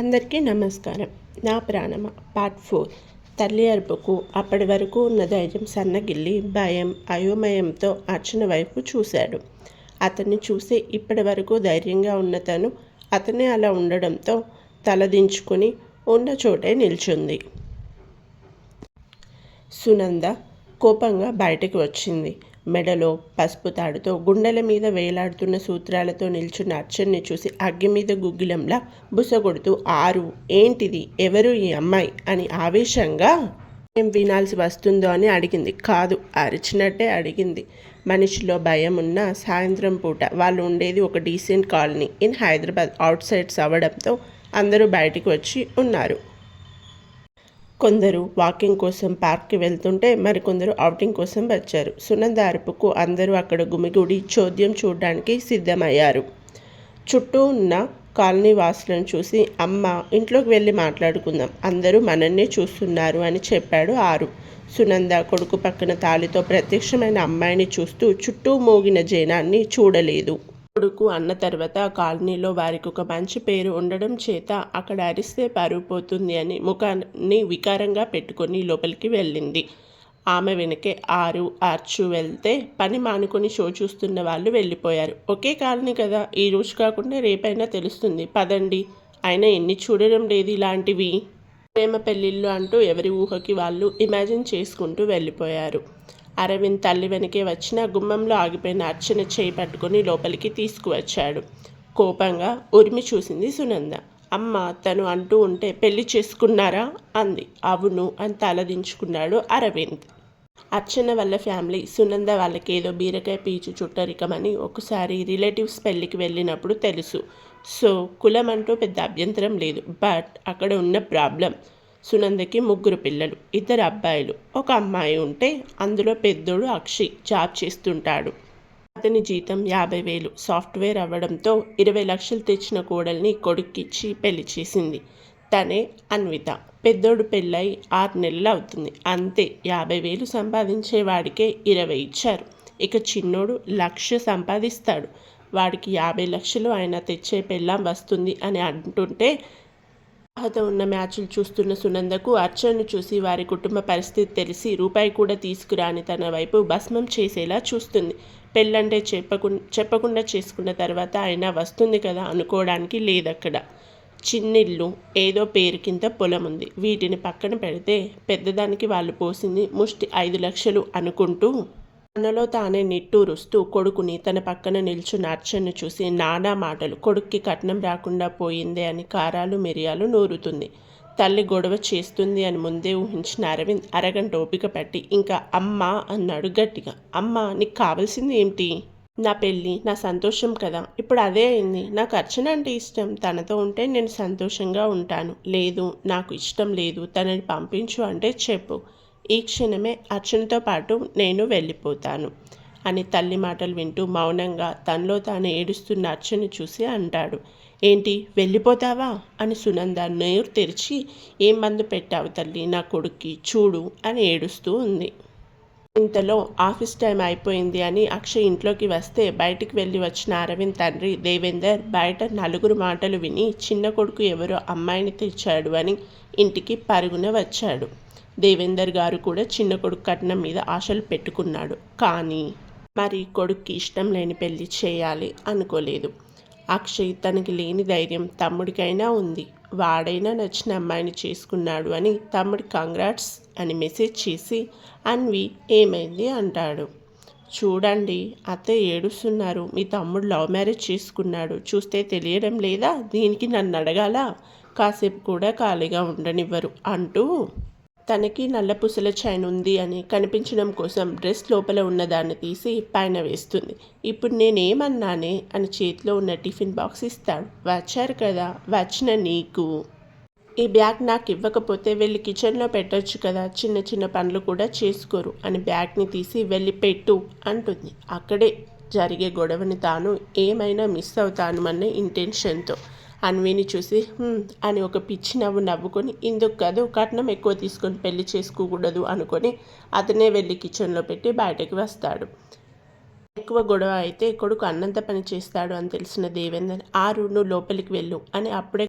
అందరికీ నమస్కారం. నా ప్రాణమ పార్ట్ ఫోర్. తల్లి అరుపుకు అప్పటి వరకు ఉన్న ధైర్యం సన్నగిల్లి భయం అయోమయంతో అర్చన వైపు చూశాడు. అతన్ని చూసి ఇప్పటి వరకు ధైర్యంగా ఉన్న తను అతనే అలా ఉండడంతో తలదించుకుని ఉన్న చోటే నిల్చుంది. సునంద కోపంగా బయటకు వచ్చింది. మెడలో పసుపు తాడుతో గుండెల మీద వేలాడుతున్న సూత్రాలతో నిల్చున్న అర్చన్ని చూసి అగ్గి మీద గుగ్గిలంలా బుసగొడుతూ ఆరు ఏంటిది? ఎవరు ఈ అమ్మాయి? అని ఆవేశంగా ఏం వినాల్సి వస్తుందో అని అడిగింది. కాదు అరిచినట్టే అడిగింది. మనిషిలో భయం ఉన్న సాయంత్రం పూట వాళ్ళు ఉండేది ఒక decent colony in Hyderabad outsides అవ్వడంతో అందరూ బయటికి వచ్చి ఉన్నారు. కొందరు వాకింగ్ కోసం పార్క్కి వెళ్తుంటే మరికొందరు ఔటింగ్ కోసం వచ్చారు. సునంద అరుపుకు అందరూ అక్కడ గుమిగూడి చోద్యం చూడడానికి సిద్ధమయ్యారు. చుట్టూ ఉన్న కాలనీ వాసులను చూసి అమ్మ ఇంట్లోకి వెళ్ళి మాట్లాడుకుందాం. అందరూ మనన్నే చూస్తున్నారు అని చెప్పాడు ఆరు. సునంద కొడుకు పక్కన తాలితో ప్రత్యక్షమైన అమ్మాయిని చూస్తూ చుట్టూ మోగిన జనాన్ని చూడలేదు. కొడుకు అన్న తర్వాత కాలనీలో వారికి ఒక మంచి పేరు ఉండడం చేత అక్కడ అరిస్తే పరువు పోతుంది అని ముఖాన్ని వికారంగా పెట్టుకొని లోపలికి వెళ్ళింది. ఆమె వెనకే ఆరు ఆర్చు వెళ్తే పని మానుకొని షో చూస్తున్న వాళ్ళు వెళ్ళిపోయారు. ఒకే కాలనీ కదా ఈ రోజు కాకుండా రేపైనా తెలుస్తుంది. పదండి. అయినా ఎన్ని చూడడం లేదు ఇలాంటివి. ప్రేమ పెళ్ళిళ్ళు అంటూ ఎవరి ఊహకి వాళ్ళు ఇమాజిన్ చేసుకుంటూ వెళ్ళిపోయారు. అరవింద్ తల్లి వెనకే వచ్చిన గుమ్మంలో ఆగిపోయిన అర్చన చేయి పట్టుకుని లోపలికి తీసుకువచ్చాడు. కోపంగా ఉరిమి చూసింది సునంద. అమ్మ తను అంటూ ఉంటే పెళ్ళి చేసుకున్నారా? అంది. అవును అని తలదించుకున్నాడు అరవింద్. అర్చన వాళ్ళ ఫ్యామిలీ సునంద వాళ్ళకి ఏదో బీరకాయ పీచు చుట్టరికమని ఒకసారి రిలేటివ్స్ పెళ్ళికి వెళ్ళినప్పుడు తెలుసు. సో కులం అంటూ పెద్ద అభ్యంతరం లేదు. బట్ అక్కడ ఉన్న ప్రాబ్లం. సునందకి ముగ్గురు పిల్లలు ఇద్దరు అబ్బాయిలు. ఒక అమ్మాయి ఉంటే అందులో పెద్దోడు అక్షి జాబ్ చేస్తుంటాడు. అతని జీతం యాభై వేలు. సాఫ్ట్వేర్ అవ్వడంతో ఇరవై లక్షలు తెచ్చిన కోడల్ని కొడుక్కిచ్చి పెళ్ళి చేసింది తనే అన్విత. పెద్దోడు పెళ్ళై ఆరు నెలలు అవుతుంది. అంతే యాభై వేలు సంపాదించేవాడికే ఇరవై ఇచ్చారు. ఇక చిన్నోడు లక్ష సంపాదిస్తాడు. వాడికి యాభై లక్షలు ఆయన తెచ్చే పెళ్ళాం వస్తుంది అని అంటుంటే అర్హత ఉన్న మ్యాచ్లు చూస్తున్న సునందకు అర్చనను చూసి వారి కుటుంబ పరిస్థితి తెలిసి రూపాయి కూడా తీసుకురాని తన వైపు భస్మం చేసేలా చూస్తుంది. పెళ్ళంటే చెప్పకు చెప్పకుండా చేసుకున్న తర్వాత ఆయన వస్తుంది కదా అనుకోవడానికి లేదక్కడ. చిన్నిల్లు ఏదో పేరు కింద పొలం ఉంది. వీటిని పక్కన పెడితే పెద్దదానికి వాళ్ళు పోసింది ముష్టి ఐదు లక్షలు అనుకుంటూ తనలో తానే నిట్టూరుస్తూ కొడుకుని తన పక్కన నిల్చున్న అర్చన్ను చూసి నానా మాటలు కొడుక్కి కట్నం రాకుండా పోయిందే అని కారాలు మిరియాలు నూరుతుంది. తల్లి గొడవ చేస్తుంది అని ముందే ఊహించిన అరవింద్ అరగంట ఓపిక పట్టి ఇంకా అమ్మ అన్నాడు గట్టిగా. అమ్మ నీకు కావాల్సింది ఏమిటి నా పెళ్ళి నా సంతోషం కదా. ఇప్పుడు అదే అయింది. నాకు అర్చన అంటే ఇష్టం. తనతో ఉంటే నేను సంతోషంగా ఉంటాను. లేదు నాకు ఇష్టం లేదు. తనని పంపించు అంటే చెప్పు. ఈ క్షణమే అర్చనతో పాటు నేను వెళ్ళిపోతాను అని తల్లి మాటలు వింటూ మౌనంగా తనలో తాను ఏడుస్తున్న అర్చను చూసి అంటాడు. ఏంటి వెళ్ళిపోతావా? అని సునంద నేరు తెరిచి ఏం మందు పెట్టావు తల్లి? నా కొడుక్కి చూడు అని ఏడుస్తూ ఉంది. ఇంతలో ఆఫీస్ టైం అయిపోయింది అని అక్షయ్ ఇంట్లోకి వస్తే బయటికి వెళ్ళి వచ్చిన అరవింద్ తండ్రి దేవేందర్ బయట నలుగురు మాటలు విని చిన్న కొడుకు ఎవరో అమ్మాయిని తెచ్చాడు అని ఇంటికి పరుగున వచ్చాడు. దేవేందర్ గారు కూడా చిన్న కొడుకు కట్నం మీద ఆశలు పెట్టుకున్నాడు. కానీ మరి కొడుక్కి ఇష్టం లేని పెళ్ళి చేయాలి అనుకోలేదు. అక్షయ్ తనకి లేని ధైర్యం తమ్ముడికైనా ఉంది. వాడైనా నచ్చిన అమ్మాయిని చేసుకున్నాడు అని తమ్ముడి కంగ్రాట్స్ అని మెసేజ్ చేసి అన్వి ఏమైంది అంటాడు. చూడండి అత్త ఏడుస్తున్నారు. మీ తమ్ముడు లవ్ మ్యారేజ్ చేసుకున్నాడు. చూస్తే తెలియడం లేదా? దీనికి నన్ను అడగాల? కాసేపు కూడా ఖాళీగా ఉండనివ్వరు అంటూ తనకి నల్ల పుసల చైన్ ఉంది అని కనిపించడం కోసం డ్రెస్ లోపల ఉన్నదాన్ని తీసి పైన వేస్తుంది. ఇప్పుడు నేనేమన్నానే అని చేతిలో ఉన్న టిఫిన్ బాక్స్ ఇస్తాడు వచ్చారు కదా వచ్చిన నీకు. ఈ బ్యాగ్ నాకు ఇవ్వకపోతే వెళ్ళి కిచెన్లో పెట్టొచ్చు కదా చిన్న చిన్న పనులు కూడా చేసుకోరు అని బ్యాగ్ని తీసి వెళ్ళి పెట్టు అంటుంది. అక్కడే జరిగే గొడవని తాను ఏమైనా మిస్ అవుతాను అన్న ఇంటెన్షన్తో అన్విని చూసి అని ఒక పిచ్చి నవ్వు నవ్వుకొని ఇందుకు కాదు కట్నం ఎక్కువ తీసుకొని పెళ్ళి చేసుకోకూడదు అనుకొని అతనే వెళ్ళి కిచెన్లో పెట్టి బయటకు వస్తాడు. ఎక్కువ గొడవ అయితే కొడుకు అన్నంత పని చేస్తాడు అని తెలిసిన దేవేందర్ ఆరు నువ్వు లోపలికి వెళ్ళు అని అప్పుడే